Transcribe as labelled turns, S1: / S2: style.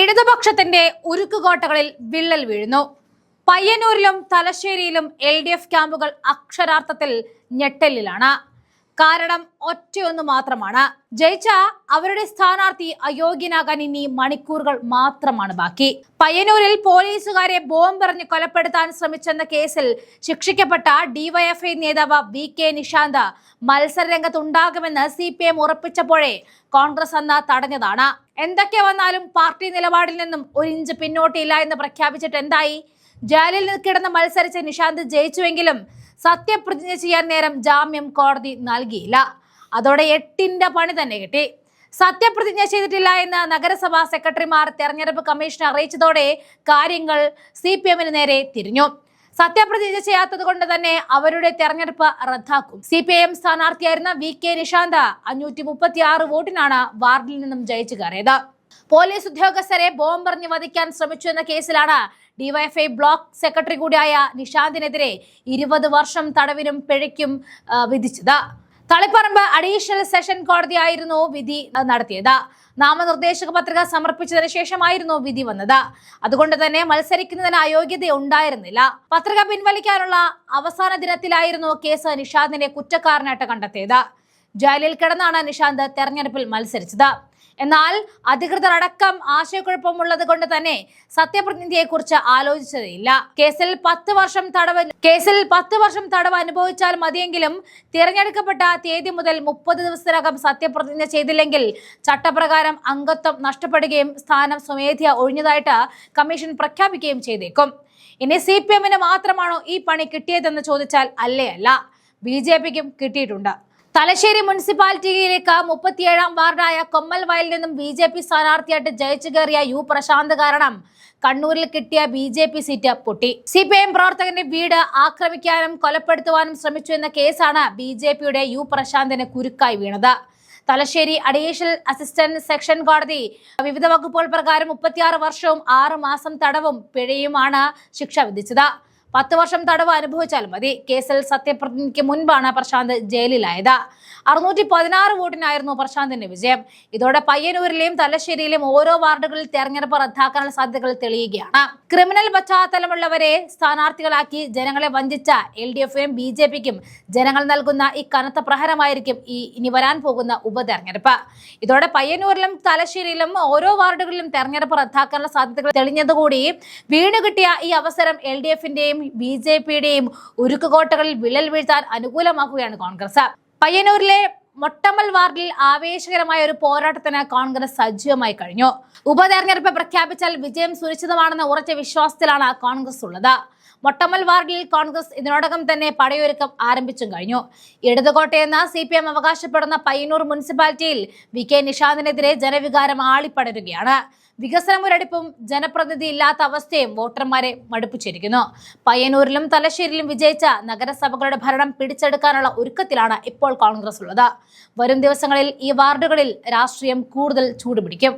S1: ഇടതുപക്ഷത്തിന്റെ ഉരുക്കുകോട്ടകളിൽ വിള്ളൽ വീഴുന്നു. പയ്യന്നൂരിലും തലശ്ശേരിയിലും എൽ ഡി എഫ് ക്യാമ്പുകൾ അക്ഷരാർത്ഥത്തിൽ ഞെട്ടലിലാണ്. കാരണം ഒറ്റയൊന്ന് മാത്രമാണ്. ജയിച്ച അവരുടെ സ്ഥാനാർത്ഥി അയോഗ്യനാകാൻ ഇനി മണിക്കൂറുകൾ മാത്രമാണ് ബാക്കി. പയ്യന്നൂരിൽ പോലീസുകാരെ ബോംബെറിഞ്ഞ് കൊലപ്പെടുത്താൻ ശ്രമിച്ചെന്ന കേസിൽ ശിക്ഷിക്കപ്പെട്ട ഡിവൈഎഫ്ഐ നേതാവ് വി കെ നിഷാന്ത് മത്സര രംഗത്തുണ്ടാകുമെന്ന് സി പി എം ഉറപ്പിച്ചപ്പോഴേ കോൺഗ്രസ് അന്ന് തടഞ്ഞതാണ്. എന്തൊക്കെ വന്നാലും പാർട്ടി നിലപാടിൽ നിന്നും ഒരു ഇഞ്ച് പിന്നോട്ടില്ല എന്ന് പ്രഖ്യാപിച്ചിട്ട് എന്തായി? ജയിലിൽ കിടന്ന് മത്സരിച്ച് നിഷാന്ത് ജയിച്ചുവെങ്കിലും സത്യപ്രതിജ്ഞ ചെയ്യാൻ നേരം ജാമ്യം കോടതി നൽകിയില്ല. അതോടെ എട്ടിന്റെ പണി തന്നെ കിട്ടി. സത്യപ്രതിജ്ഞ ചെയ്തിട്ടില്ല എന്ന് നഗരസഭാ സെക്രട്ടറിമാർ തെരഞ്ഞെടുപ്പ് കമ്മീഷനെ അറിയിച്ചതോടെ കാര്യങ്ങൾ സി പി എമ്മിന് നേരെ തിരിഞ്ഞു. സത്യപ്രതിജ്ഞ ചെയ്യാത്തത് കൊണ്ട് തന്നെ അവരുടെ തെരഞ്ഞെടുപ്പ് റദ്ദാക്കും. സി പി എം സ്ഥാനാർത്ഥിയായിരുന്ന വി കെ നിഷാന്ത അഞ്ഞൂറ്റി മുപ്പത്തി ആറ് വോട്ടിനാണ് വാർഡിൽ നിന്നും ജയിച്ചു കയറിയത്. പോലീസ് ഉദ്യോഗസ്ഥരെ ബോംബെറിഞ്ഞ് വധിക്കാൻ ശ്രമിച്ചു എന്ന കേസിലാണ് ഡിവൈഎഫ്ഐ ബ്ലോക്ക് സെക്രട്ടറി കൂടിയായ നിഷാന്തിനെതിരെ ഇരുപത് വർഷം തടവിനും പിഴയ്ക്കും വിധിച്ചത്. തളിപ്പറമ്പ് അഡീഷണൽ സെഷൻ കോടതിയായിരുന്നു വിധി നടത്തിയത്. നാമനിർദ്ദേശക പത്രിക സമർപ്പിച്ചതിന് ശേഷമായിരുന്നു വിധി വന്നത്. അതുകൊണ്ട് തന്നെ മത്സരിക്കുന്നതിന് അയോഗ്യത ഉണ്ടായിരുന്നില്ല. പത്രിക പിൻവലിക്കാനുള്ള അവസാന ദിനത്തിലായിരുന്നു കേസ് നിഷാന്തിനെ കുറ്റക്കാരനായിട്ട് കണ്ടെത്തിയത്. ജയിലിൽ കിടന്നാണ് നിഷാന്ത് തെരഞ്ഞെടുപ്പിൽ മത്സരിച്ചത്. എന്നാൽ അധികൃതർ അടക്കം ആശയക്കുഴപ്പമുള്ളത് കൊണ്ട് തന്നെ സത്യപ്രതിജ്ഞയെക്കുറിച്ച് ആലോചിച്ചതില്ല കേസിൽ പത്ത് വർഷം തടവ് കേസിൽ പത്ത് വർഷം തടവ് അനുഭവിച്ചാൽ മതിയെങ്കിലും തിരഞ്ഞെടുക്കപ്പെട്ട തീയതി മുതൽ മുപ്പത് ദിവസത്തിനകം സത്യപ്രതിജ്ഞ ചെയ്തില്ലെങ്കിൽ ചട്ടപ്രകാരം അംഗത്വം നഷ്ടപ്പെടുകയും സ്ഥാനം സ്വമേധയ ഒഴിഞ്ഞതായിട്ട് കമ്മീഷൻ പ്രഖ്യാപിക്കുകയും ചെയ്തേക്കും. ഇനി സി പി എമ്മിന് മാത്രമാണോ ഈ പണി കിട്ടിയതെന്ന് ചോദിച്ചാൽ അല്ലേ അല്ല. ബി ജെ പിക്കും കിട്ടിയിട്ടുണ്ട്. തലശ്ശേരി മുനിസിപ്പാലിറ്റിയിലേക്ക് മുപ്പത്തിയേഴാം വാർഡായ കൊമ്മൽ വയലിൽ നിന്നും ബി ജെ പി സ്ഥാനാർത്ഥിയായിട്ട് ജയിച്ചു കയറിയ യു പ്രശാന്ത് കാരണം കണ്ണൂരിൽ കിട്ടിയ ബി ജെ പി സീറ്റ് പൊട്ടി. സി പി എം പ്രവർത്തകന്റെ വീട് ആക്രമിക്കാനും കൊലപ്പെടുത്തുവാനും ശ്രമിച്ചു എന്ന കേസാണ് ബി ജെ പിയുടെ യു പ്രശാന്തിന് കുരുക്കായി വീണത്. തലശ്ശേരി അഡീഷണൽ അസിസ്റ്റന്റ് സെക്ഷൻ കോടതി വിവിധ വകുപ്പുകൾ പ്രകാരം മുപ്പത്തിയാറ് വർഷവും ആറ് മാസം തടവും പിഴയുമാണ് ശിക്ഷ വിധിച്ചത്. പത്ത് വർഷം തടവ് അനുഭവിച്ചാൽ മതി. കേസിൽ സത്യപ്രതിജ്ഞയ്ക്ക് മുൻപാണ് പ്രശാന്ത് ജയിലിലായത്. അറുന്നൂറ്റി പതിനാറ് വോട്ടിനായിരുന്നു പ്രശാന്തിന്റെ വിജയം. ഇതോടെ പയ്യന്നൂരിലെയും തലശ്ശേരിയിലെയും ഓരോ വാർഡുകളിൽ തെരഞ്ഞെടുപ്പ് റദ്ദാക്കാനുള്ള സാധ്യതകൾ തെളിയുകയാണ്. ക്രിമിനൽ പശ്ചാത്തലമുള്ളവരെ സ്ഥാനാർത്ഥികളാക്കി ജനങ്ങളെ വഞ്ചിച്ച എൽ ഡി എഫിനും ബി ജെ പിക്കും ജനങ്ങൾ നൽകുന്ന ഈ കനത്ത പ്രഹരമായിരിക്കും ഈ ഇനി വരാൻ പോകുന്ന ഉപതെരഞ്ഞെടുപ്പ്. ഇതോടെ പയ്യന്നൂരിലും തലശ്ശേരിയിലും ഓരോ വാർഡുകളിലും തെരഞ്ഞെടുപ്പ് റദ്ദാക്കാനുള്ള സാധ്യതകൾ തെളിഞ്ഞതുകൂടി വീണ് കിട്ടിയ ഈ അവസരം എൽ ഡി എഫിന്റെയും ബി ജെ പിയുടെയും ഉരുക്കുകോട്ടകളിൽ വിള്ളൽ വീഴ്ത്താൻ അനുകൂലമാക്കുകയാണ് കോൺഗ്രസ്. പയ്യന്നൂരിലെ മൊട്ടമ്മൽ വാർഡിൽ ആവേശകരമായ ഒരു പോരാട്ടത്തിന് കോൺഗ്രസ് സജീവമായി കഴിഞ്ഞു. ഉപതെരഞ്ഞെടുപ്പ് പ്രഖ്യാപിച്ചാൽ വിജയം സുരക്ഷിതമാണെന്ന ഉറച്ച വിശ്വാസത്തിലാണ് കോൺഗ്രസ് ഉള്ളത്. മൊട്ടമ്മൽ വാർഡിൽ കോൺഗ്രസ് ഇതിനോടകം തന്നെ പടയൊരുക്കം ആരംഭിച്ചും കഴിഞ്ഞു. ഇടതുകോട്ടയെന്ന് സി പി എം അവകാശപ്പെടുന്ന പയ്യന്നൂർ മുനിസിപ്പാലിറ്റിയിൽ വി കെ നിഷാദിനെതിരെ ജനവികാരം ആളിപ്പടരുകയാണ്. വികസന മുരടിപ്പും ജനപ്രതിനിധി ഇല്ലാത്ത അവസ്ഥയും വോട്ടർമാരെ മടുപ്പിച്ചിരിക്കുന്നു. പയ്യന്നൂരിലും തലശ്ശേരിയിലും വിജയിച്ച നഗരസഭകളുടെ ഭരണം പിടിച്ചെടുക്കാനുള്ള ഒരുക്കത്തിലാണ് ഇപ്പോൾ കോൺഗ്രസ് ഉള്ളത്. വരും ദിവസങ്ങളിൽ ഈ വാർഡുകളിൽ രാഷ്ട്രീയം കൂടുതൽ ചൂടുപിടിക്കും.